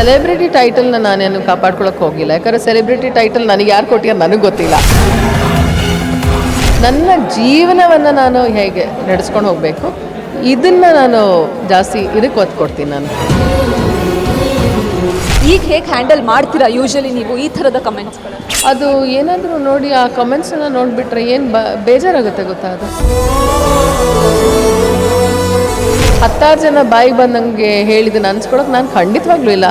Celebrity ಟೈಟಲ್ನ ನಾನೇನು ಕಾಪಾಡ್ಕೊಳಕ್ಕೆ ಹೋಗಿಲ್ಲ. ಯಾಕಂದರೆ ಸೆಲೆಬ್ರಿಟಿ ಟೈಟಲ್ ನನಗೆ ಯಾರು ಕೊಟ್ಟಿಯ ನನಗೆ ಗೊತ್ತಿಲ್ಲ. ನನ್ನ ಜೀವನವನ್ನು ನಾನು ಹೇಗೆ ನಡೆಸ್ಕೊಂಡು ಹೋಗಬೇಕು ಇದನ್ನು ನಾನು ಜಾಸ್ತಿ ಇದಕ್ಕೆ ಒತ್ತು ಕೊಡ್ತೀನಿ ನಾನು. ಈಗ ಹೇಗೆ ಹ್ಯಾಂಡಲ್ ಮಾಡ್ತೀರಾ ಯೂಶಲಿ ನೀವು ಈ ಥರದ ಕಮೆಂಟ್ಸ್ ಅದು ಏನಾದರೂ ನೋಡಿ ಆ ಕಮೆಂಟ್ಸನ್ನು ನೋಡಿಬಿಟ್ರೆ ಏನು ಬ ಬೇಜಾರಾಗುತ್ತೆ ಗೊತ್ತಾ ಅದು? ಹತ್ತಾರು ಜನ ಬಾಯಿ ಬಂದಂಗೆ ಹೇಳಿದ್ದನ್ನು ಅನ್ಸ್ಕೊಳಕ್ಕೆ ನಾನು ಖಂಡಿತವಾಗ್ಲೂ ಇಲ್ಲ.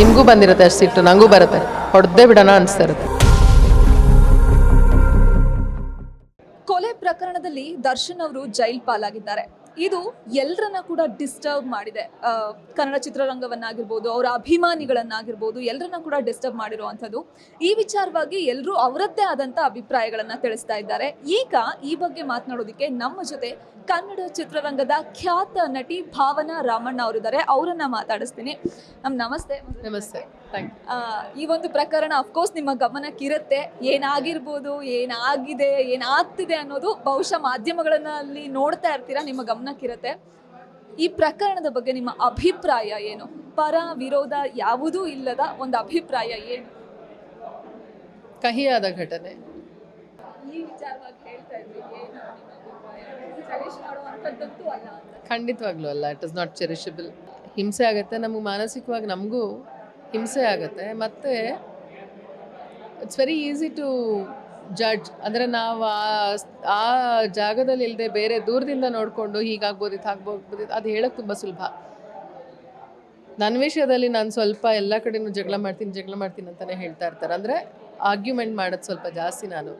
ನಿಮಗೂ ಬಂದಿರುತ್ತೆ ಅಷ್ಟು ಸಿಟ್ಟು ನನಗೂ ಬರುತ್ತೆ. ಹೊಡೆದೇ ಬಿಡೋಣ ಅನಿಸ್ತಾ ಇರುತ್ತೆ. ಕೊಲೆ ಪ್ರಕರಣದಲ್ಲಿ ದರ್ಶನ್ ಅವರು ಜೈಲ್ ಪಾಲಾಗಿದ್ದಾರೆ. ಇದು ಎಲ್ಲರನ್ನ ಕೂಡ ಡಿಸ್ಟರ್ಬ್ ಮಾಡಿದೆ. ಕನ್ನಡ ಚಿತ್ರರಂಗವನ್ನಾಗಿರ್ಬೋದು ಅವರ ಅಭಿಮಾನಿಗಳನ್ನಾಗಿರ್ಬೋದು ಎಲ್ಲರನ್ನ ಕೂಡ ಡಿಸ್ಟರ್ಬ್ ಮಾಡಿರುವಂಥದ್ದು. ಈ ವಿಚಾರವಾಗಿ ಎಲ್ಲರೂ ಅವರದ್ದೇ ಆದಂಥ ಅಭಿಪ್ರಾಯಗಳನ್ನ ತಿಳಿಸ್ತಾ ಇದ್ದಾರೆ. ಈಗ ಈ ಬಗ್ಗೆ ಮಾತನಾಡೋದಕ್ಕೆ ನಮ್ಮ ಜೊತೆ ಕನ್ನಡ ಚಿತ್ರರಂಗದ ಖ್ಯಾತ ನಟಿ ಭಾವನಾ ರಾಮಣ್ಣ ಅವರಿದ್ದಾರೆ. ಅವರನ್ನ ಮಾತಾಡಿಸ್ತೀನಿ. ನಮ್ ನಮಸ್ತೆ. ನಮಸ್ತೆ. ಈ ಒಂದು ಪ್ರಕರಣ ಅಫ್ಕೋರ್ಸ್ ನಿಮ್ಮ ಗಮನಕ್ಕಿರುತ್ತೆ. ಏನಾಗಿರ್ಬೋದು ಏನಾಗಿದೆ ಏನಾಗ್ತಿದೆ ಅನ್ನೋದು ಬಹುಶಃ ಮಾಧ್ಯಮಗಳನ್ನ ಅಲ್ಲಿ ನೋಡ್ತಾ ಇರ್ತೀರಾ. ನಿಮ್ಮ ಗಮನಕ್ಕಿರುತ್ತೆ ಈ ಪ್ರಕರಣದ ಬಗ್ಗೆ ನಿಮ್ಮ ಅಭಿಪ್ರಾಯ ಏನು? ಪರ ವಿರೋಧ ಯಾವುದೂ ಇಲ್ಲದ ಒಂದು ಅಭಿಪ್ರಾಯ ಏನು? ಕಹಿಯಾದ ಘಟನೆ. ಈ ವಿಚಾರವಾಗಿ ಹೇಳ್ತಾ ಏನು ಖಂಡಿತವಾಗ್ಲೂ ಅಲ್ಲ ಇಟ್ ಇಸ್ ನಾಟ್ ಚೆರಿಷಬಲ್ ಹಿಂಸೆ ಆಗುತ್ತೆ ನಮಗೆ ಮಾನಸಿಕವಾಗಿ ನಮಗೂ ಹಿಂಸೆ ಆಗುತ್ತೆ ಮತ್ತು it's very easy to judge ಅಂದರೆ ನಾವು ಆ ಆ ಜಾಗದಲ್ಲಿ ಇಲ್ಲದೆ ಬೇರೆ ದೂರದಿಂದ ನೋಡಿಕೊಂಡು ಹೀಗಾಗ್ಬೋದು ಇದು ಆಗ್ಬೋದು ಅದು ಹೇಳೋಕ್ಕೆ ತುಂಬ ಸುಲಭ. ನನ್ನ ವಿಷಯದಲ್ಲಿ ನಾನು ಸ್ವಲ್ಪ ಎಲ್ಲ ಕಡೆನೂ ಜಗಳ ಮಾಡ್ತೀನಿ ಜಗಳ ಮಾಡ್ತೀನಿ ಅಂತಲೇ ಹೇಳ್ತಾ ಇರ್ತಾರೆ. ಅಂದರೆ ಆರ್ಗ್ಯುಮೆಂಟ್ ಮಾಡೋದು ಸ್ವಲ್ಪ ಜಾಸ್ತಿ ನಾನು.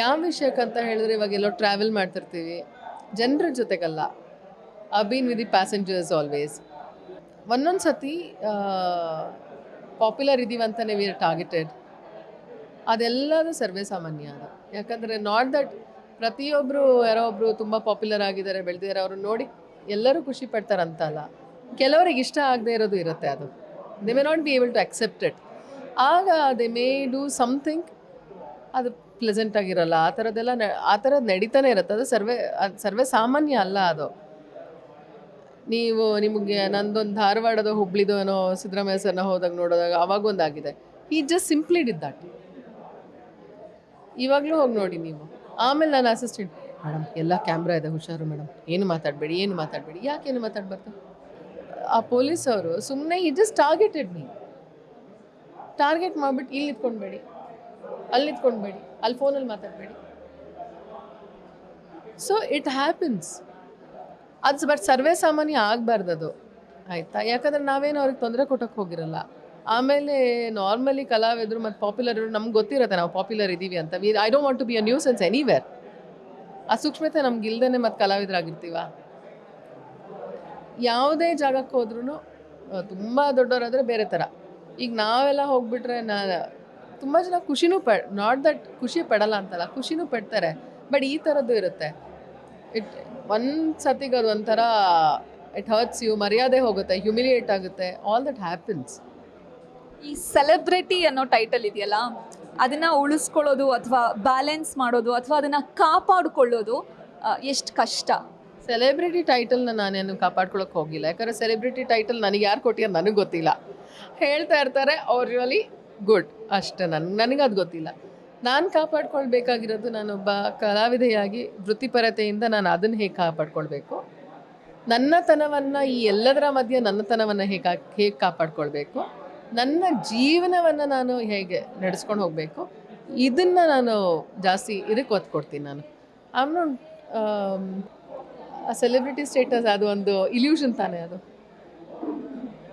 ಯಾವ ವಿಷಯಕ್ಕಂತ ಹೇಳಿದ್ರೆ ಇವಾಗ ಎಲ್ಲೋ ಟ್ರಾವೆಲ್ ಮಾಡ್ತಿರ್ತೀವಿ. ಜನರ ಜೊತೆಗಲ್ಲ. I been with the passengers always ಒಂದೊಂದು ಸತಿ ಪಾಪ್ಯುಲರ್ ಇದೀವಿ ಅಂತಲೇ ವಿ ಟಾರ್ಗೆಟೆಡ್ ಅದೆಲ್ಲದು ಸರ್ವೇ ಸಾಮಾನ್ಯ ಅದು ಯಾಕಂದರೆ ನಾಟ್ ದಟ್ ಪ್ರತಿಯೊಬ್ಬರು ಯಾರೋ ಒಬ್ಬರು ತುಂಬ ಪಾಪ್ಯುಲರ್ ಆಗಿದ್ದಾರೆ, ಬೆಳೆದಿದ್ದಾರೆ, ಅವ್ರನ್ನ ನೋಡಿ ಎಲ್ಲರೂ ಖುಷಿ ಪಡ್ತಾರಂತಲ್ಲ. ಕೆಲವರಿಗೆ ಇಷ್ಟ ಆಗದೆ ಇರೋದು ಇರುತ್ತೆ ಅದು. They may not be able to accept it ಆಗ ದೇ ಮೇ ಡೂ ಸಮಥಿಂಗ್ ಅದು ಪ್ಲೆಸೆಂಟ್ ಆಗಿರಲ್ಲ. ಆ ಥರದ್ದೆಲ್ಲ ಆ ಥರದ್ದು ನಡೀತಾನೆ ಇರುತ್ತೆ. ಅದು ಸರ್ವೇ ಅದು ಸರ್ವೇ ಸಾಮಾನ್ಯ ಅಲ್ಲ ಅದು. ನೀವು ನಿಮಗೆ ನಂದೊಂದು ಧಾರವಾಡದ ಹುಬ್ಳಿದೋನೋ ಸಿದ್ದರಾಮಯ್ಯ ಸರ್ನ ಹೋದಾಗ ನೋಡೋದಾಗ ಅವಾಗೊಂದಾಗಿದೆ. ಈ ಜಸ್ಟ್ ಸಿಂಪ್ಲಿ ಡಿಡ್ ದಟ್ ಇವಾಗಲೂ ಹೋಗಿ ನೋಡಿ ನೀವು. ಆಮೇಲೆ ನಾನು ಅಸಿಸ್ಟೆಂಟ್ ಮೇಡಮ್, ಎಲ್ಲ ಕ್ಯಾಮ್ರಾ ಇದೆ, ಹುಷಾರು ಮೇಡಮ್. ಏನು ಮಾತಾಡಬೇಡಿ ಏನು ಮಾತಾಡಬೇಡಿ ಯಾಕೇನು ಮಾತಾಡಬಾರ್ದು? ಆ ಪೊಲೀಸ್ ಅವರು ಸುಮ್ಮನೆ ಈ ಜಸ್ಟ್ ಟಾರ್ಗೆಟೆಡ್ ಮೀ ಟಾರ್ಗೆಟ್ ಮಾಡಿಬಿಟ್ಟು ಇಲ್ಲಿ ನಿಂತ್ಕೊಳ್ಬೇಡಿ ಅಲ್ಲಿ ನಿಂತ್ಕೊಳ್ಬೇಡಿ ಅಲ್ಲಿ ಫೋನಲ್ಲಿ ಮಾತಾಡಬೇಡಿ. ಸೊ ಇಟ್ ಹ್ಯಾಪನ್ಸ್ ಅದು ಬಟ್ ಸರ್ವೇ ಸಾಮಾನ್ಯ ಆಗಬಾರ್ದು ಅದು. ಆಯಿತಾ? ಯಾಕಂದರೆ ನಾವೇನು ಅವ್ರಿಗೆ ತೊಂದರೆ ಕೊಟ್ಟಕ್ಕೆ ಹೋಗಿರಲ್ಲ. ಆಮೇಲೆ ನಾರ್ಮಲಿ ಕಲಾವಿದರು ಮತ್ತು ಪಾಪ್ಯುಲರ್ ನಮ್ಗೆ ಗೊತ್ತಿರುತ್ತೆ, ನಾವು ಪಾಪ್ಯುಲರ್ ಇದ್ದೀವಿ ಅಂತ. We I don't want to be a nuisance anywhere ಆ ಸೂಕ್ಷ್ಮತೆ ನಮ್ಗೆ ಇಲ್ದೇ ಮತ್ತು ಕಲಾವಿದರಾಗಿರ್ತೀವ? ಯಾವುದೇ ಜಾಗಕ್ಕೆ ಹೋದ್ರೂ ತುಂಬ ದೊಡ್ಡವರಾದರೆ ಬೇರೆ ಥರ ಈಗ ನಾವೆಲ್ಲ ಹೋಗ್ಬಿಟ್ರೆ ನಾ, ತುಂಬ ಜನ ಖುಷಿನೂ ಪಡ್ ನಾಟ್ ದಟ್ ಖುಷಿ ಪಡಲ್ಲ ಅಂತಲ್ಲ, ಖುಷಿನೂ ಪಡ್ತಾರೆ. ಬಟ್ ಈ ಥರದ್ದು ಇರುತ್ತೆ. ಇಟ್ ಒಂದು ಸತಿಗೆ ಅದು ಒಂಥರ ಇಟ್ ಹರ್ಟ್ಸ್ ಯು ಮರ್ಯಾದೆ ಹೋಗುತ್ತೆ ಹ್ಯುಮಿಲಿಯೇಟ್ ಆಗುತ್ತೆ ಆಲ್ ದಟ್ ಹ್ಯಾಪನ್ಸ್ ಈ ಸೆಲೆಬ್ರಿಟಿ ಅನ್ನೋ ಟೈಟಲ್ ಇದೆಯಲ್ಲ, ಅದನ್ನ ಉಳಿಸ್ಕೊಳ್ಳೋದು ಅಥವಾ ಬ್ಯಾಲೆನ್ಸ್ ಮಾಡೋದು ಅಥವಾ ಅದನ್ನ ಕಾಪಾಡಿಕೊಳ್ಳೋದು ಎಷ್ಟು ಕಷ್ಟ. ಸೆಲೆಬ್ರಿಟಿ ಟೈಟಲ್ನ ನಾನೇನು ಕಾಪಾಡ್ಕೊಳಕ್ಕೆ ಹೋಗಿಲ್ಲ. ಯಾಕಂದರೆ ಸೆಲೆಬ್ರಿಟಿ ಟೈಟಲ್ ನನಗೆ ಯಾರು ಕೊಟ್ಟಿರೋ ನನಗೆ ಗೊತ್ತಿಲ್ಲ. ಹೇಳ್ತಾ ಇರ್ತಾರೆ, ಅವ್ರು ರಿಯಲಿ ಗುಡ್ ಅಷ್ಟೇ ನನಗೆ ನನಗೆ ಅದು ಗೊತ್ತಿಲ್ಲ. ನಾನು ಕಾಪಾಡ್ಕೊಳ್ಬೇಕಾಗಿರೋದು ನಾನೊಬ್ಬ ಕಲಾವಿದೆಯಾಗಿ ವೃತ್ತಿಪರತೆಯಿಂದ ನಾನು ಅದನ್ನು ಹೇಗೆ ಕಾಪಾಡ್ಕೊಳ್ಬೇಕು? ನನ್ನತನವನ್ನು ಈ ಎಲ್ಲದರ ಮಧ್ಯೆ ನನ್ನತನವನ್ನು ಹೇಗೆ ಹೇಗೆ ಕಾಪಾಡ್ಕೊಳ್ಬೇಕು? ನನ್ನ ಜೀವನವನ್ನು ನಾನು ಹೇಗೆ ನಡೆಸ್ಕೊಂಡು ಹೋಗಬೇಕು, ಇದನ್ನು ನಾನು ಜಾಸ್ತಿ ಇದಕ್ಕೆ ಒತ್ತು ಕೊಡ್ತೀನಿ ನಾನು. ಅವನು ಸೆಲೆಬ್ರಿಟಿ ಸ್ಟೇಟಸ್ ಅದು ಒಂದು ಇಲ್ಯೂಷನ್ ತಾನೇ ಅದು.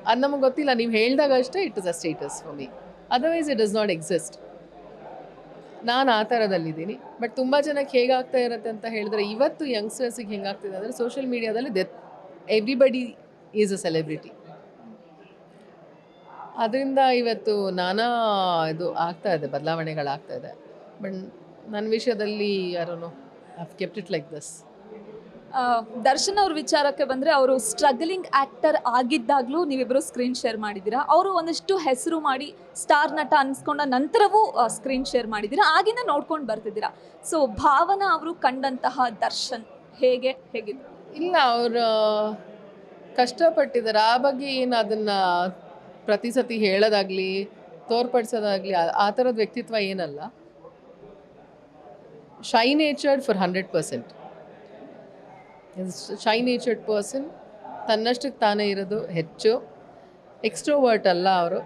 ಅದು ನಮಗೆ ಗೊತ್ತಿಲ್ಲ, ನೀವು ಹೇಳಿದಾಗ ಅಷ್ಟೇ it is a status for me otherwise it does not exist ನಾನು ಆ ಥರದಲ್ಲಿದ್ದೀನಿ ಬಟ್ ತುಂಬ ಜನಕ್ಕೆ ಹೇಗಾಗ್ತಾ ಇರುತ್ತೆ ಅಂತ ಹೇಳಿದ್ರೆ, ಇವತ್ತು ಯಂಗ್ಸ್ಟರ್ಸಿಗೆ ಹೆಂಗಾಗ್ತಿದೆ ಅಂದರೆ ಸೋಷಿಯಲ್ ಮೀಡಿಯಾದಲ್ಲಿ that everybody is a celebrity ಅದರಿಂದ ಇವತ್ತು ನಾನಾ ಇದು ಆಗ್ತಾ ಇದೆ ಬದಲಾವಣೆಗಳಾಗ್ತಾ ಇದೆ. ಬಟ್ ನನ್ನ ವಿಷಯದಲ್ಲಿ ಯಾರೋ have kept it like this Darshan ಅವ್ರ ವಿಚಾರಕ್ಕೆ ಬಂದರೆ ಅವರು ಸ್ಟ್ರಗಲಿಂಗ್ ಆ್ಯಕ್ಟರ್ ಆಗಿದ್ದಾಗಲೂ ನೀವಿಬ್ಬರು ಸ್ಕ್ರೀನ್ ಶೇರ್ ಮಾಡಿದ್ದೀರಾ? ಅವರು ಒಂದಷ್ಟು ಹೆಸರು ಮಾಡಿ ಸ್ಟಾರ್ ನಟ ಅನ್ಸ್ಕೊಂಡ ನಂತರವೂ ಸ್ಕ್ರೀನ್ ಶೇರ್ ಮಾಡಿದ್ದೀರಾ? ಆಗಿಂದ ನೋಡ್ಕೊಂಡು ಬರ್ತಿದ್ದೀರಾ? ಸೊ ಭಾವನಾ ಅವರು ಕಂಡಂತಹ ದರ್ಶನ್ ಹೇಗೆ ಹೇಗಿದ್ರು ಇಲ್ಲ ಅವರು ಕಷ್ಟಪಟ್ಟಿದ್ದಾರೆ. ಆ ಬಗ್ಗೆ ಏನು ಅದನ್ನು ಪ್ರತಿ ಸತಿ ಹೇಳೋದಾಗಲಿ, ತೋರ್ಪಡಿಸೋದಾಗಲಿ, ಆ ಥರದ ವ್ಯಕ್ತಿತ್ವ ಏನಲ್ಲ. Shy natured for hundred percent shy natured person ತನ್ನಷ್ಟಕ್ಕೆ ತಾನೇ ಇರೋದು ಹೆಚ್ಚು. ಎಕ್ಸ್ಟ್ರೋವರ್ಟ್ ಅಲ್ಲ ಅವರು.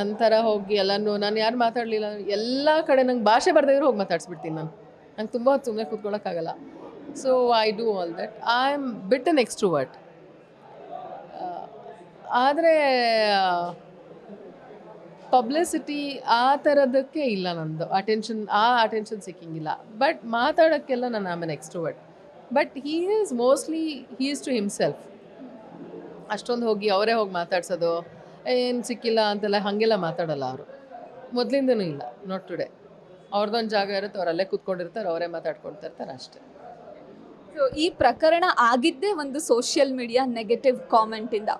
ನಂತರ ಹೋಗಿ ಎಲ್ಲನೂ, ನಾನು ಯಾರು ಮಾತಾಡಲಿಲ್ಲ, ಎಲ್ಲ ಕಡೆ ನಂಗೆ ಭಾಷೆ ಬರ್ದಿದ್ರು ಹೋಗಿ ಮಾತಾಡ್ಸ್ಬಿಡ್ತೀನಿ ನಾನು. ನಂಗೆ ತುಂಬ ಸುಮ್ಮನೆ ಕೂತ್ಕೊಳ್ಳೋಕ್ಕಾಗಲ್ಲ so I do all that I am bit an extrovert ಆದರೆ ಪಬ್ಲಿಸಿಟಿ ಆ ಥರದಕ್ಕೆ ಇಲ್ಲ ನನ್ನದು ಅಟೆನ್ಷನ್ ಆ ಅಟೆನ್ಷನ್ ಸಿಕ್ಕಿಂಗಿಲ್ಲ. ಬಟ್ ಮಾತಾಡೋಕ್ಕೆಲ್ಲ ನಾನು ಆಮೇಲೆ extrovert but he is mostly he is to himself ಅಷ್ಟೊಂದು ಹೋಗಿ ಅವರೇ ಹೋಗಿ ಮಾತಾಡ್ಸೋದು, ಏನು ಸಿಕ್ಕಿಲ್ಲ ಅಂತೆಲ್ಲ ಹಾಗೆಲ್ಲ ಮಾತಾಡಲ್ಲ ಅವರು. ಮೊದಲಿಂದನೂ ಇಲ್ಲ ನಾಟ್ ಟುಡೇ ಅವ್ರದ್ದೊಂದು ಜಾಗ ಇರುತ್ತೆ, ಅವ್ರು ಅಲ್ಲೇ ಕೂತ್ಕೊಂಡಿರ್ತಾರೆ, ಅವರೇ ಮಾತಾಡ್ಕೊಳ್ತಾ ಇರ್ತಾರೆ ಅಷ್ಟೇ. ಸೊ ಈ ಪ್ರಕರಣ ಆಗಿದ್ದೇ ಒಂದು ಸೋಷಿಯಲ್ ಮೀಡಿಯಾ ನೆಗೆಟಿವ್ ಕಾಮೆಂಟಿಂದ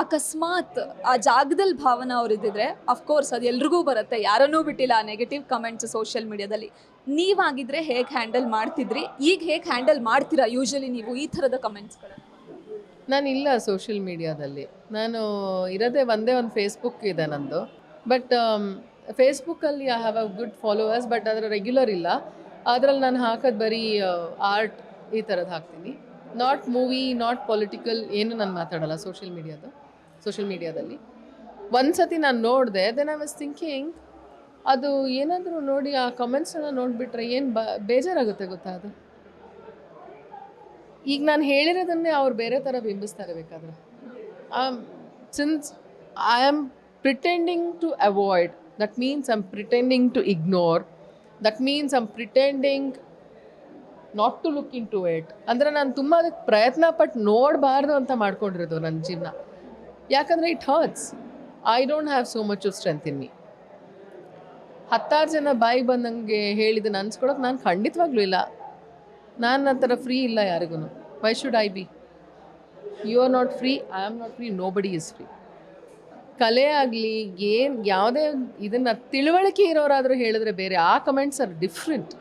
ಅಕಸ್ಮಾತ್ ಆ ಜಾಗದಲ್ಲಿ ಭಾವನಾ ಅವ್ರು ಇದ್ದಿದ್ರೆ ಅಫ್ಕೋರ್ಸ್ ಅದು ಎಲ್ರಿಗೂ ಬರುತ್ತೆ. ಯಾರನ್ನೂ ಬಿಟ್ಟಿಲ್ಲ ನೆಗೆಟಿವ್ ಕಮೆಂಟ್ಸ್ ಸೋಷಿಯಲ್ ಮೀಡಿಯಾದಲ್ಲಿ ನೀವಾಗಿದ್ರೆ ಹೇಗೆ ಹ್ಯಾಂಡಲ್ ಮಾಡ್ತಿದ್ರಿ? ಈಗ ಹೇಗೆ ಹ್ಯಾಂಡಲ್ ಮಾಡ್ತೀರಾ ಯೂಶಲಿ ನೀವು ಈ ಥರದ ಕಮೆಂಟ್ಸ್ಗಳು ನಾನು ಇಲ್ಲ ಸೋಷಿಯಲ್ ಮೀಡಿಯಾದಲ್ಲಿ ನಾನು ಇರೋದೇ ಒಂದೇ ಒಂದು ಫೇಸ್ಬುಕ್ ಇದೆ ನಂದು. ಬಟ್ ಫೇಸ್ಬುಕ್ಕಲ್ಲಿ I have a good followers but ಅದರ ರೆಗ್ಯುಲರ್ ಇಲ್ಲ. ಅದರಲ್ಲಿ ನಾನು ಹಾಕೋದು ಬರೀ ಆರ್ಟ್ ಈ ಥರದ್ದು ಹಾಕ್ತೀನಿ. ನಾಟ್ ಮೂವಿ ನಾಟ್ ಪೊಲಿಟಿಕಲ್ ಏನು ನಾನು ಮಾತಾಡಲ್ಲ ಸೋಷಿಯಲ್ ಮೀಡಿಯಾದು ಸೋಷಿಯಲ್ ಮೀಡಿಯಾದಲ್ಲಿ ಒಂದು ಸತಿ ನಾನು ನೋಡಿದೆ ದೆನ್ ಐ ವಾಸ್ ಥಿಂಕಿಂಗ್ ಅದು ಏನಾದರೂ ನೋಡಿ ಆ ಕಮೆಂಟ್ಸನ್ನು ನೋಡಿಬಿಟ್ರೆ ಏನು ಬ, ಬೇಜಾರಾಗುತ್ತೆ ಗೊತ್ತಾ ಅದು? ಈಗ ನಾನು ಹೇಳಿರೋದನ್ನೇ ಅವ್ರು ಬೇರೆ ಥರ ಬಿಂಬಿಸ್ತಾರೆ ಬೇಕಾದ್ರೆ since I am pretending to avoid that means I'm pretending to ignore that means I'm pretending not to look into it ಅಂದರೆ ನಾನು ತುಂಬ ಅದಕ್ಕೆ ಪ್ರಯತ್ನ ಪಟ್ಟು ನೋಡಬಾರ್ದು ಅಂತ ಮಾಡ್ಕೊಂಡಿರೋದು ನನ್ನ ಜೀವನ. ಯಾಕಂದರೆ it hurts I don't have so much of strength in me ಹತ್ತಾರು ಜನ ಬಾಯಿ ಬಂದಂಗೆ ಹೇಳಿದ್ದನ್ನು ಅನ್ಸ್ಕೊಳಕ್ಕೆ ನಾನು ಖಂಡಿತವಾಗ್ಲೂ ಇಲ್ಲ. ನಾನು ಆ ಥರ ಫ್ರೀ ಇಲ್ಲ ಯಾರಿಗೂ why should I be you are not free I am not free nobody is free ಕಲೆ ಆಗಲಿ, ಏನು, ಯಾವುದೇ ಇದನ್ನು ತಿಳುವಳಿಕೆ ಇರೋರಾದರೂ ಹೇಳಿದ್ರೆ ಬೇರೆ, ಆ ಕಮೆಂಟ್ಸ್ ಆರ್ ಡಿಫ್ರೆಂಟ್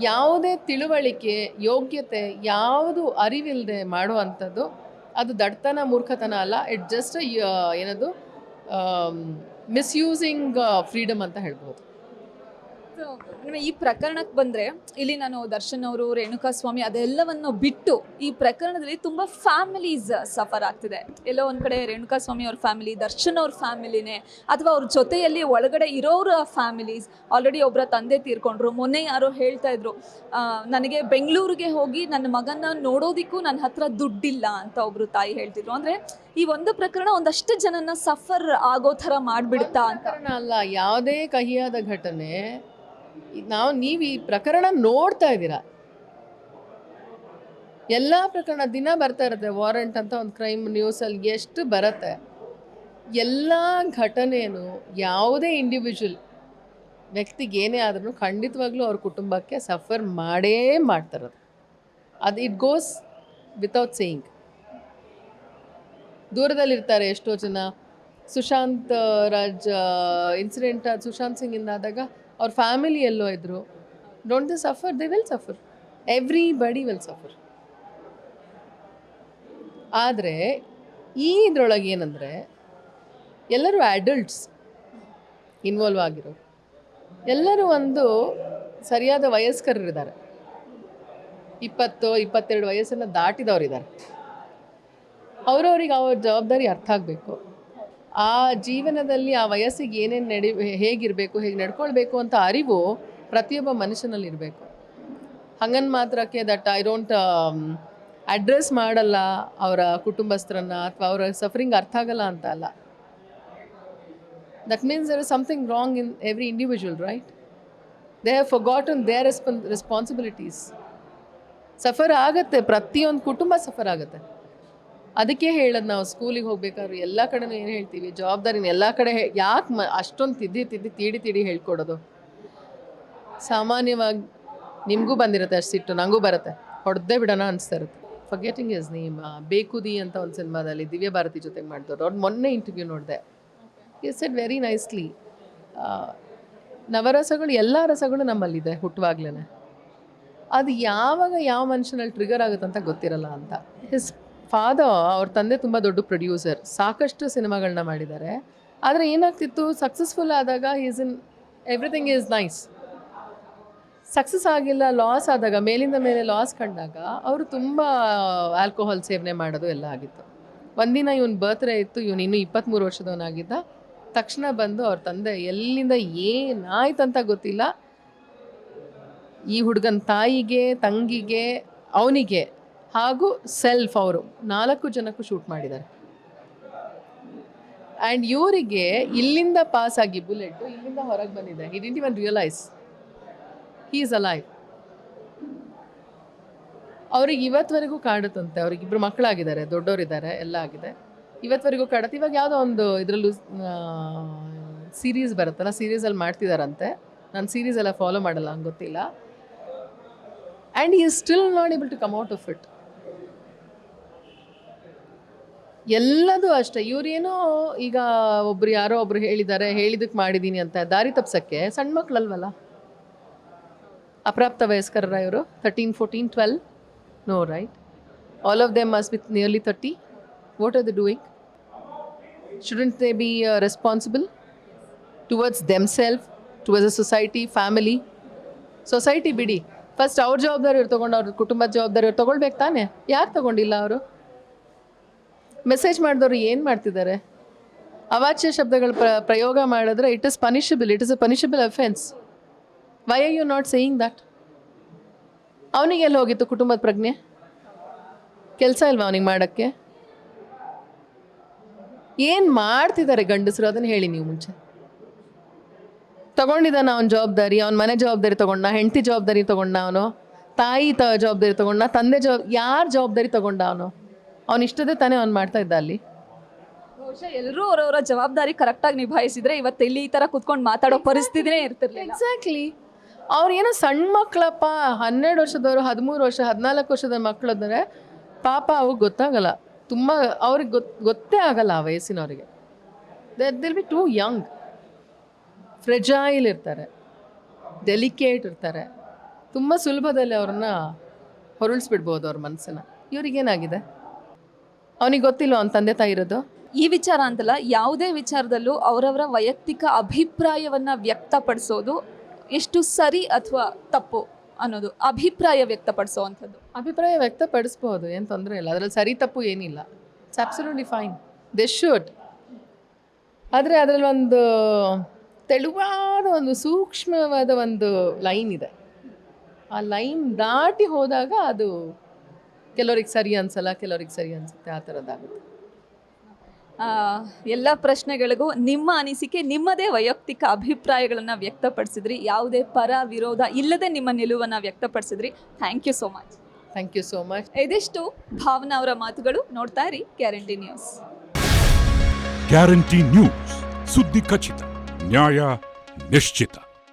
ಯಾವುದೇ ತಿಳುವಳಿಕೆ, ಯೋಗ್ಯತೆ, ಯಾವುದು ಅರಿವಿಲ್ಲದೆ ಮಾಡುವಂಥದ್ದು ಅದು ದಡ್ತನ ಮೂರ್ಖತನ ಅಲ್ಲ ಇಟ್ ಜಸ್ಟ್ ಏನದು ಮಿಸ್ಯೂಸಿಂಗ್ ಫ್ರೀಡಮ್ ಅಂತ ಹೇಳ್ಬೋದು. ಈ ಪ್ರಕರಣಕ್ಕೆ ಬಂದ್ರೆ, ಇಲ್ಲಿ ನಾನು ದರ್ಶನ್ ಅವರು, ರೇಣುಕಾ ಸ್ವಾಮಿ ಅದೆಲ್ಲವನ್ನು ಬಿಟ್ಟು ಈ ಪ್ರಕರಣದಲ್ಲಿ ತುಂಬಾ ಫ್ಯಾಮಿಲೀಸ್ ಸಫರ್ ಆಗ್ತಿದೆ. ಎಲ್ಲೋ ಒಂದು ಕಡೆ ರೇಣುಕಾ ಸ್ವಾಮಿ ಅವ್ರ ಫ್ಯಾಮಿಲಿ ದರ್ಶನ್ ಅವ್ರ ಫ್ಯಾಮಿಲಿನೇ ಅಥವಾ ಅವ್ರ ಜೊತೆಯಲ್ಲಿ ಒಳಗಡೆ ಇರೋರ ಫ್ಯಾಮಿಲೀಸ್ ಆಲ್ರೆಡಿ ಒಬ್ಬರ ತಂದೆ ತೀರ್ಕೊಂಡ್ರು, ಮೊನ್ನೆ ಯಾರೋ ಹೇಳ್ತಾ ಇದ್ರು ನನಗೆ ಬೆಂಗಳೂರಿಗೆ ಹೋಗಿ ನನ್ನ ಮಗನ ನೋಡೋದಿಕ್ಕೂ ನನ್ನ ಹತ್ರ ದುಡ್ಡಿಲ್ಲ ಅಂತ ಒಬ್ರು ತಾಯಿ ಹೇಳ್ತಿದ್ರು. ಅಂದ್ರೆ ಈ ಒಂದು ಪ್ರಕರಣ ಒಂದಷ್ಟು ಜನನ ಸಫರ್ ಆಗೋ ಥರ ಮಾಡ್ಬಿಡುತ್ತಾ ಅಂತ. ಅಲ್ಲ, ಯಾವುದೇ ಕಹಿಯಾದ ಘಟನೆ ನಾವು ನೀವು ಈ ಪ್ರಕರಣ ನೋಡ್ತಾ ಇದ್ದೀರಾ? ಎಲ್ಲ ಪ್ರಕರಣ ದಿನ ಬರ್ತಾ ಇರುತ್ತೆ, ವಾರಂಟ್ ಅಂತ ಒಂದು ಕ್ರೈಮ್ ನ್ಯೂಸಲ್ಲಿ ಎಷ್ಟು ಬರುತ್ತೆ. ಎಲ್ಲ ಘಟನೆಯೂ ಯಾವುದೇ ಇಂಡಿವಿಜುವಲ್ ವ್ಯಕ್ತಿಗೆ ಏನೇ ಆದ್ರೂ ಖಂಡಿತವಾಗ್ಲೂ ಅವ್ರ ಕುಟುಂಬಕ್ಕೆ ಸಫರ್ ಮಾಡೇ ಮಾಡ್ತಾರದು ಅದು ಇಟ್ ಗೋಸ್ ವಿತೌಟ್ ಸೇಯಿಂಗ್ ದೂರದಲ್ಲಿರ್ತಾರೆ ಎಷ್ಟೋ ಜನ. ಸುಶಾಂತ್ ರಾಜ್ ಇನ್ಸಿಡೆಂಟ್ ಸುಶಾಂತ್ ಸಿಂಗ್ ಇಂದಾದಾಗ ಅವ್ರ ಫ್ಯಾಮಿಲಿ ಎಲ್ಲೋ ಇದ್ರು don't they suffer they will suffer everybody will suffer ಆದರೆ, ಈ ಇದ್ರೊಳಗೆ ಏನಂದರೆ, ಎಲ್ಲರೂ ಅಡಲ್ಟ್ಸ್ ಇನ್ವಾಲ್ವ್ ಆಗಿರೋ ಎಲ್ಲರೂ ಒಂದು ಸರಿಯಾದ ವಯಸ್ಕರಿದ್ದಾರೆ ಇಪ್ಪತ್ತು, ಇಪ್ಪತ್ತೆರಡು ವಯಸ್ಸನ್ನು ದಾಟಿದವರಿದ್ದಾರೆ. ಅವರವ್ರಿಗೆ ಅವ್ರ ಜವಾಬ್ದಾರಿ ಅರ್ಥ ಆಗಬೇಕು. ಆ ಜೀವನದಲ್ಲಿ ಆ ವಯಸ್ಸಿಗೆ ಏನೇನು ನಡಿ, ಹೇಗಿರಬೇಕು, ಹೇಗೆ ನಡ್ಕೊಳ್ಬೇಕು ಅಂತ ಅರಿವು ಪ್ರತಿಯೊಬ್ಬ ಮನುಷ್ಯನಲ್ಲಿ ಇರಬೇಕು. ಹಂಗನ್ ಮಾತ್ರಕ್ಕೆ ದಟ್ ಐ ಡೋಂಟ್ ಅಡ್ರೆಸ್ ಮಾಡಲ್ಲ ಅವರ ಕುಟುಂಬಸ್ಥರನ್ನ ಅಥವಾ ಅವರ ಸಫರಿಂಗ್ ಅರ್ಥ ಆಗಲ್ಲ ಅಂತ ಅಲ್ಲ. That means there is something wrong in every individual, right? They have forgotten their respon, responsibilities. Suffer ಆಗುತ್ತೆ, ಪ್ರತಿಯೊಂದು ಕುಟುಂಬ ಸಫರ್ ಆಗುತ್ತೆ. ಅದಕ್ಕೆ ಹೇಳೋದು ನಾವು ಸ್ಕೂಲಿಗೆ ಹೋಗ್ಬೇಕಾದ್ರೆ ಎಲ್ಲ ಕಡೆನೂ ಏನು ಹೇಳ್ತೀವಿ, ಜವಾಬ್ದಾರಿನ ಎಲ್ಲ ಕಡೆ ಯಾಕೆ ಮ, ಅಷ್ಟೊಂದು ತಿದ್ದಿ ತಿದ್ದಿ ತೀಡಿ ತೀಡಿ ಹೇಳ್ಕೊಡೋದು. ಸಾಮಾನ್ಯವಾಗಿ ನಿಮಗೂ ಬಂದಿರುತ್ತೆ ಅಷ್ಟು ಸಿಟ್ಟು ನನಗೂ ಬರುತ್ತೆ. ಹೊಡೆದೇ ಬಿಡೋಣ ಅನಿಸ್ತಾ ಇರುತ್ತೆ. ಫಗೆಟಿಂಗ್ ಇಸ್ ನೇಮ್ ಬೇಕುದಿ ಅಂತ ಒಂದು ಸಿನಿಮಾದಲ್ಲಿ ದಿವ್ಯ ಭಾರತಿ ಜೊತೆಗೆ ಮಾಡಿದವರು. ಅವ್ರು ಮೊನ್ನೆ ಇಂಟರ್ವ್ಯೂ ನೋಡಿದೆ. ಇಸ್ ಇಟ್ ವೆರಿ ನೈಸ್ಲಿ ನವರಸಗಳು, ಎಲ್ಲ ರಸಗಳು ನಮ್ಮಲ್ಲಿದೆ ಹುಟ್ಟುವಾಗ್ಲೇ ಅದು ಯಾವಾಗ ಯಾವ ಮನುಷ್ಯನಲ್ಲಿ ಟ್ರಿಗರ್ ಆಗುತ್ತೆ ಅಂತ ಗೊತ್ತಿರಲ್ಲ ಅಂತ. ಹಿಸ್ ಫಾದರ್ ಅವ್ರ ತಂದೆ ತುಂಬ ದೊಡ್ಡ ಪ್ರೊಡ್ಯೂಸರ್, ಸಾಕಷ್ಟು ಸಿನಿಮಾಗಳನ್ನ ಮಾಡಿದ್ದಾರೆ. ಆದರೆ ಏನಾಗ್ತಿತ್ತು ಸಕ್ಸಸ್ಫುಲ್ ಆದಾಗ is in everything is nice success ಆಗಿಲ್ಲ ಲಾಸ್ ಆದಾಗ, ಮೇಲಿಂದ ಮೇಲೆ ಲಾಸ್ ಕಂಡಾಗ ಅವರು ತುಂಬ ಆಲ್ಕೋಹಾಲ್ ಸೇವನೆ ಮಾಡೋದು ಎಲ್ಲ ಆಗಿತ್ತು. ಒಂದಿನ ಇವನ್ ಬರ್ತ್ಡೇ ಇತ್ತು, ಇವನು ಇನ್ನೂ ಇಪ್ಪತ್ತ್ಮೂರು ವರ್ಷದವನಾಗಿದ್ದ. ತಕ್ಷಣ ಬಂದು ಅವ್ರ ತಂದೆ, ಎಲ್ಲಿಂದ ಏನಾಯ್ತಂತ ಗೊತ್ತಿಲ್ಲ. ಈ ಹುಡುಗನ ತಾಯಿಗೆ, ತಂಗಿಗೆ, ಅವನಿಗೆ ಹಾಗೂ ಸೆಲ್ಫ್ ಅವರು ನಾಲ್ಕು ಜನಕ್ಕೂ ಶೂಟ್ ಮಾಡಿದ್ದಾರೆ. ಆ್ಯಂಡ್ ಇವರಿಗೆ ಇಲ್ಲಿಂದ ಪಾಸ್ ಆಗಿ ಬುಲೆಟ್ ಇಲ್ಲಿಂದ ಹೊರಗೆ ಬಂದಿದೆ he didn't even realise he is alive ಅವ್ರಿಗೆ ಇವತ್ತುವರೆಗೂ ಕಾಡುತ್ತಂತೆ. ಅವ್ರಿಗಿಬ್ರು ಮಕ್ಕಳಾಗಿದ್ದಾರೆ, ದೊಡ್ಡವರಿದ್ದಾರೆ, ಎಲ್ಲ ಆಗಿದೆ. ಇವತ್ತವರೆಗೂ ಕಾಡುತ್ತೆ. ಇವಾಗ ಯಾವುದೋ ಒಂದು ಇದರಲ್ಲೂ ಸೀರೀಸ್ ಬರುತ್ತಲ್ಲ ಸೀರೀಸಲ್ಲಿ ಮಾಡ್ತಿದಾರಂತೆ. ನಾನು ಸೀರೀಸ್ ಎಲ್ಲ ಫಾಲೋ ಮಾಡಲ್ಲ, ಹಂಗೆ ಗೊತ್ತಿಲ್ಲ. And he still not able to come out of it ಎಲ್ಲದೂ ಅಷ್ಟೇ. ಇವ್ರೇನೋ ಈಗ ಒಬ್ರು ಯಾರೋ ಒಬ್ರು ಹೇಳಿದ್ದಾರೆ ಹೇಳಿದಕ್ಕೆ ಮಾಡಿದ್ದೀನಿ ಅಂತ ದಾರಿ ತಪ್ಸಕ್ಕೆ ಸಣ್ಣ ಮಕ್ಕಳಲ್ವಲ್ಲ ಅಪ್ರಾಪ್ತ ವಯಸ್ಕರ ಇವರು? Thirteen fourteen twelve no right all of them must with nearly thirty what are the doing shouldn't they be responsible towards themself towards a society family society ಬಿಡಿ. ಫಸ್ಟ್ ಅವ್ರ ಜವಾಬ್ದಾರಿ ಅವ್ರು ತೊಗೊಂಡು, ಅವ್ರ ಕುಟುಂಬದ ಜವಾಬ್ದಾರಿ ಅವ್ರು ತೊಗೊಳ್ಬೇಕು ತಾನೆ? ಯಾರು ತೊಗೊಂಡಿಲ್ಲ ಅವರು? ಮೆಸೇಜ್ ಮಾಡಿದವರು ಏನು ಮಾಡ್ತಿದ್ದಾರೆ? ಅವಾಚ್ಯ ಶಬ್ದಗಳು ಪ್ರ, ಪ್ರಯೋಗ ಮಾಡಿದ್ರೆ it is punishable it is a punishable offence why are you not saying that ಅವನಿಗೆ ಎಲ್ಲಿ ಹೋಗಿತ್ತು ಕುಟುಂಬದ ಪ್ರಜ್ಞೆ? ಕೆಲಸ ಇಲ್ವಾ ಅವನಿಗೆ ಮಾಡೋಕ್ಕೆ? ಏನು ಮಾಡ್ತಿದ್ದಾರೆ ಗಂಡಸರು? ಅದನ್ನು ಹೇಳಿ ನೀವು ಮುಂಚೆ. ತಗೊಂಡಿದ್ದಾನ ಅವನ ಜವಾಬ್ದಾರಿ, ಅವನ ಮನೆ ಜವಾಬ್ದಾರಿ ತಗೊಂಡ ಹೆಂಡತಿ ಜವಾಬ್ದಾರಿ ತಗೊಂಡ ಅವನು, ತಾಯಿ ತ, ಜವಾಬ್ದಾರಿ ತಗೊಂಡ ತಂದೆ ಜವಾಬ್, ಯಾರ ಜವಾಬ್ದಾರಿ ತಗೊಂಡ ಅವನು? ಅವನು ಇಷ್ಟದೇ ತಾನೇ ಅವ್ನು ಮಾಡ್ತಾ ಇದ್ದ ಅಲ್ಲಿ? ಬಹುಶಃ ಎಲ್ಲರೂ ಅವರವರ ಜವಾಬ್ದಾರಿ ಕರೆಕ್ಟಾಗಿ ನಿಭಾಯಿಸಿದ್ರೆ ಇವತ್ತು ಇಲ್ಲಿ ಈ ತರ ಕುತ್ಕೊಂಡು ಮಾತಾಡೋ ಪರಿಸ್ಥಿತಿನೇ ಇರ್ತಿರ್ಲಿಲ್ಲ. ಎಕ್ಸಾಕ್ಟ್ಲಿ ಅವ್ರು ಏನೋ ಸಣ್ಣ ಮಕ್ಕಳಪ್ಪ ಹನ್ನೆರಡು ವರ್ಷದವರು ಹದಿಮೂರು ವರ್ಷ ಹದಿನಾಲ್ಕು ವರ್ಷದ ಮಕ್ಕಳು ಅಂದರೆ ಪಾಪ ಅವ್ರಿಗೆ ಗೊತ್ತಾಗಲ್ಲ. ತುಂಬ ಅವ್ರಿಗೆ ಗೊತ್ ಗೊತ್ತೇ ಆಗಲ್ಲ ಆ ವಯಸ್ಸಿನವ್ರಿಗೆ. They'll be too young fragile ಇರ್ತಾರೆ. ಡೆಲಿಕೇಟ್ ಇರ್ತಾರೆ. ತುಂಬ ಸುಲಭದಲ್ಲಿ ಅವ್ರನ್ನ ಹೊರಳಿಸ್ಬಿಡ್ಬೋದು ಅವ್ರ ಮನಸ್ಸನ್ನು ಇವ್ರಿಗೇನಾಗಿದೆ ಅವನಿಗೆ ಗೊತ್ತಿಲ್ಲ ಅವ್ನ ತಂದೆ ತಾಯಿ ಇರೋದು? ಈ ವಿಚಾರ ಅಂತಲ್ಲ ಯಾವುದೇ ವಿಚಾರದಲ್ಲೂ ಅವರವರ ವೈಯಕ್ತಿಕ ಅಭಿಪ್ರಾಯವನ್ನು ವ್ಯಕ್ತಪಡಿಸೋದು ಎಷ್ಟು ಸರಿ ಅಥವಾ ತಪ್ಪು ಅನ್ನೋದು ಅಭಿಪ್ರಾಯ ವ್ಯಕ್ತಪಡಿಸೋವಂಥದ್ದು. ಅಭಿಪ್ರಾಯ ವ್ಯಕ್ತಪಡಿಸ್ಬೋದು ಏನು ತೊಂದರೆ ಇಲ್ಲ. ಅದರಲ್ಲಿ ಸರಿ ತಪ್ಪು ಏನಿಲ್ಲ. It's absolutely fine they should ಆದರೆ ಅದರಲ್ಲಿ ಒಂದು ತೆಳುವಾದ ಒಂದು ಸೂಕ್ಷ್ಮವಾದ ಒಂದು ಲೈನ್ ಇದೆ. ಆ ಲೈನ್ ದಾಟಿ ಹೋದಾಗ ಅದು ಕೆಲವ್ರಿಗೆ ಸರಿ ಅನ್ಸಲ್ಲ ಕೆಲವ್ರಿಗೆ ಸರಿ ಅನ್ಸುತ್ತೆ ಆ ಥರದ್ದಾಗುತ್ತೆ. ಆ, ಎಲ್ಲ ಪ್ರಶ್ನೆಗಳಿಗೂ ನಿಮ್ಮ ಅನಿಸಿಕೆ ನಿಮ್ಮದೇ ವೈಯಕ್ತಿಕ ಅಭಿಪ್ರಾಯಗಳನ್ನು ವ್ಯಕ್ತಪಡಿಸಿದ್ರಿ. ಯಾವುದೇ ಪರ ವಿರೋಧ ಇಲ್ಲದೆ ನಿಮ್ಮ ನಿಲುವನ್ನು ವ್ಯಕ್ತಪಡಿಸಿದ್ರಿ. Thank you so much thank you so much ಇದಿಷ್ಟು ಭಾವನಾ ಅವರ ಮಾತುಗಳು. ನೋಡ್ತಾ ಇರಿ ಗ್ಯಾರಂಟಿ ನ್ಯೂಸ್ ಗ್ಯಾರಂಟಿ ನ್ಯೂಸ್ ಸುದ್ದಿ ಖಚಿತ ನ್ಯಾಯ ನಿಶ್ಚಿತ.